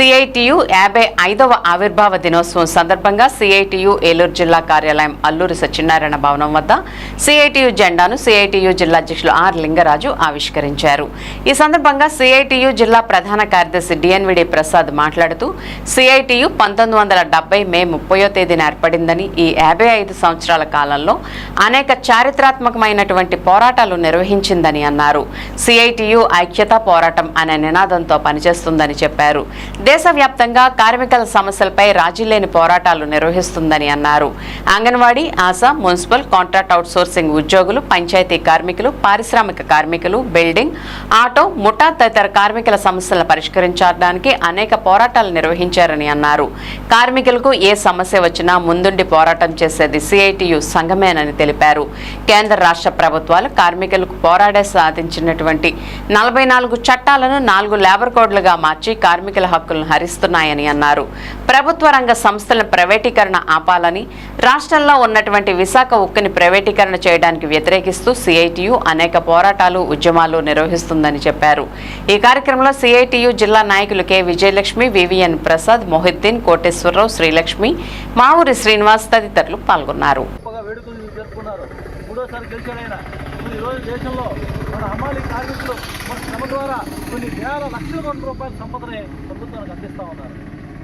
CITU యాభై ఐదవ ఆవిర్భావ దినోత్సవం సందర్భంగా సిఐటియు ఏలూరు జిల్లా కార్యాలయం అల్లూరి సత్యనారాయణ భవనం వద్ద సిఐటియు జెండాను సిఐటియు జిల్లా అధ్యక్షులు ఆర్ లింగరాజు ఆవిష్కరించారు. ఈ సందర్భంగా సిఐటియు జిల్లా ప్రధాన కార్యదర్శి డిఎన్విడి ప్రసాద్ మాట్లాడుతూ సిఐటియు పంతొమ్మిది వందల డెబ్బై మే ముప్పయో తేదీన ఏర్పడిందని ఈ యాభై ఐదు సంవత్సరాల కాలంలో అనేక చారిత్రాత్మకమైనటువంటి పోరాటాలు నిర్వహించిందని అన్నారు. సిఐటియు ఐక్యత పోరాటం అనే నినాదంతో పనిచేస్తుందని చెప్పారు. దేశవ్యాప్తంగా కార్మికుల సమస్యలపై రాజీలేని పోరాటాలు నిర్వహిస్తుందని అన్నారు. Anganwadi Asha municipal contract outsourcing ఉద్యోగులు పంచాయతీ కార్మికులు పారిశ్రామిక కార్మికులు బిల్డింగ్ ఆటో ముఠా తదితర కార్మికుల సమస్యలను పరిష్కరించడానికి అనేక పోరాటాలు నిర్వహించారని అన్నారు. కార్మికులకు ఏ సమస్య వచ్చినా ముందుండి పోరాటం చేసేది సిఐటియు సంఘమేనని తెలిపారు. కేంద్ర రాష్ట్ర ప్రభుత్వాలు కార్మికులకు పోరాడే సాధించినటువంటి నలభై నాలుగు చట్టాలను నాలుగు లేబర్ కోడ్లుగా మార్చి కార్మికుల హక్కులు హక్కులను హరిస్తున్నాయని అన్నారు. ప్రభుత్వ రంగ సంస్థల ప్రైవేటీకరణ ఆపాలని రాష్ట్రంలో ఉన్నటువంటి విశాఖ ఉక్కుని ప్రైవేటీకరణ చేయడానికి వ్యతిరేకిస్తూ సిఐటియు అనేక పోరాటాలు ఉద్యమాలు నిర్వహిస్తుందని చెప్పారు. ఈ కార్యక్రమంలో సిఐటియు జిల్లా నాయకులు కె. విజయలక్ష్మి వివిఎన్ ప్రసాద్ మొహిద్దీన్ కోటేశ్వరరావు శ్రీలక్ష్మి మావూరి శ్రీనివాస్ తదితరులు పాల్గొన్నారు. మూడోసారి ఇప్పుడు ఈరోజు దేశంలో మన హమాలి కార్మికులు మన శ్రమ ద్వారా కొన్ని వేల లక్షల కోట్ల రూపాయల సంపదని ప్రభుత్వానికి అందిస్తూ ఉన్నారు.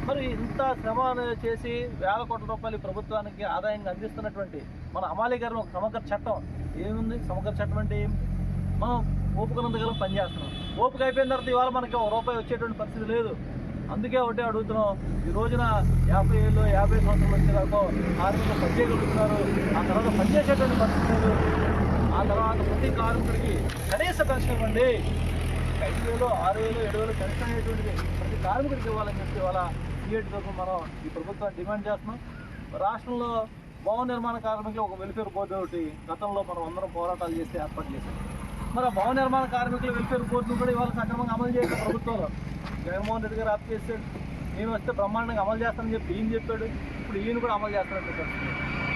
మరి ఇంత శ్రమ చేసి వేల కోట్ల రూపాయలు ప్రభుత్వానికి ఆదాయంగా అందిస్తున్నటువంటి మన అమాలి గారు సమగ్ర చట్టం ఏముంది? సమగ్ర చట్టం అంటే ఏం మనం ఓపుకున్నంతకాలం పనిచేస్తున్నాం. ఓపిక అయిపోయిన తర్వాత ఇవాళ మనకి ఒక రూపాయి వచ్చేటువంటి పరిస్థితి లేదు. అందుకే ఒకటే అడుగుతున్నాం ఈ రోజున యాభై ఏళ్ళు యాభై సంవత్సరాలు వచ్చేదాకా కార్మికులు పనిచేయగలుగుతున్నారు. ఆ తర్వాత పనిచేసేటువంటి పరిస్థితి లేదు. ఆ తర్వాత ప్రతి కార్మికుడికి కనీస పెన్షన్ ఇవ్వండి. ఐదు వేలు ఆరు వేలు ఏడు వేలు పెన్షన్ అనేటువంటిది ప్రతి కార్మికుడికి ఇవ్వాలని చెప్పి ఇవాళ సిఐటి తరఫున మనం ఈ ప్రభుత్వాన్ని డిమాండ్ చేస్తున్నాం. రాష్ట్రంలో భవన నిర్మాణ కార్మికులు ఒక వెల్ఫేర్ బోర్డు ఒకటి గతంలో మనం అందరం పోరాటాలు చేసి ఏర్పాటు చేశాం. మరి భవన నిర్మాణ కార్మికుల వెల్ఫేర్ బోర్డును కూడా ఇవాళ సక్రమంగా అమలు చేయాలి ప్రభుత్వంలో. జగన్మోహన్ రెడ్డి గారు ఆప్ చేశాడు. నేను వస్తే బ్రహ్మాండంగా అమలు చేస్తానని చెప్పి ఈయన చెప్పాడు. ఇప్పుడు ఈయన కూడా అమలు చేస్తానని చెప్పాడు.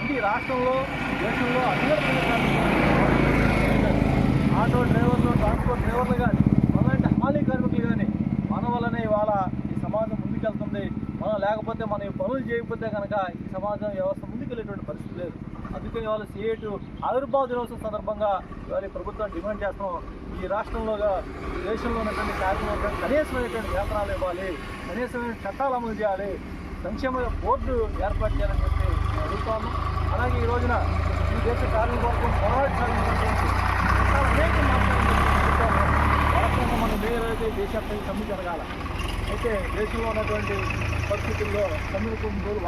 అంటే ఈ రాష్ట్రంలో దేశంలో అందరూ ఆటో డ్రైవర్లు ట్రాన్స్పోర్ట్ డ్రైవర్లు కానీ అలాంటి హాలీ కార్మికులు కానీ మన వల్లనే ఇవాళ ఈ సమాజం ముందుకెళ్తుంది. మనం లేకపోతే మనం ఈ పనులు చేయకపోతే కనుక ఈ సమాజం వ్యవస్థ ముందుకెళ్ళేటువంటి పరిస్థితి లేదు. అందుకే ఇవాళ సిఐటు ఆవిర్భావ దినోత్సవం సందర్భంగా ఇవాళ ప్రభుత్వం డిమాండ్ చేస్తున్నాం. ఈ రాష్ట్రంలోగా దేశంలో ఉన్నటువంటి కార్యక్రమం కనీసమైనటువంటి వేతనాలు ఇవ్వాలి కనీసమైన చట్టాలు అమలు చేయాలి సంక్షేమ బోర్డు ఏర్పాటు చేయాలని చెప్పి నేను అలాగే ఈ రోజున ఈ దేశ కార్మిక వర్గం పోరాటాలనేటువంటి అనేక మనం వేరైతే దేశవ్యాప్తంగా సమ్మె జరగాల. అయితే దేశంలో ఉన్నటువంటి పరిస్థితుల్లో సమ్మెకు కొన్ని రోజులు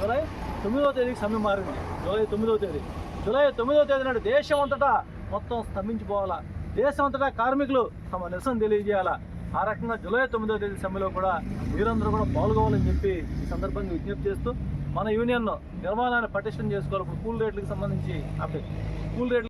జూలై తొమ్మిదవ తేదీకి సమ్మె మారింది. జూలై తొమ్మిదవ తేదీ. జూలై తొమ్మిదవ తేదీ నాడు దేశం అంతటా మొత్తం స్తంభించిపోవాలా? దేశం అంతటా కార్మికులు తమ నిరసన తెలియజేయాలా? ఆ రకంగా జూలై తొమ్మిదవ తేదీ సమ్మెలో కూడా మీరందరూ కూడా పాల్గొవాలని చెప్పి ఈ సందర్భంగా విజ్ఞప్తి చేస్తూ మన యూనియన్ నిర్మాణాన్ని పటిష్టం చేసుకోవాలి ఇప్పుడు కూల్ రేట్లకు సంబంధించి అప్డేట్ కూల్ రేట్లు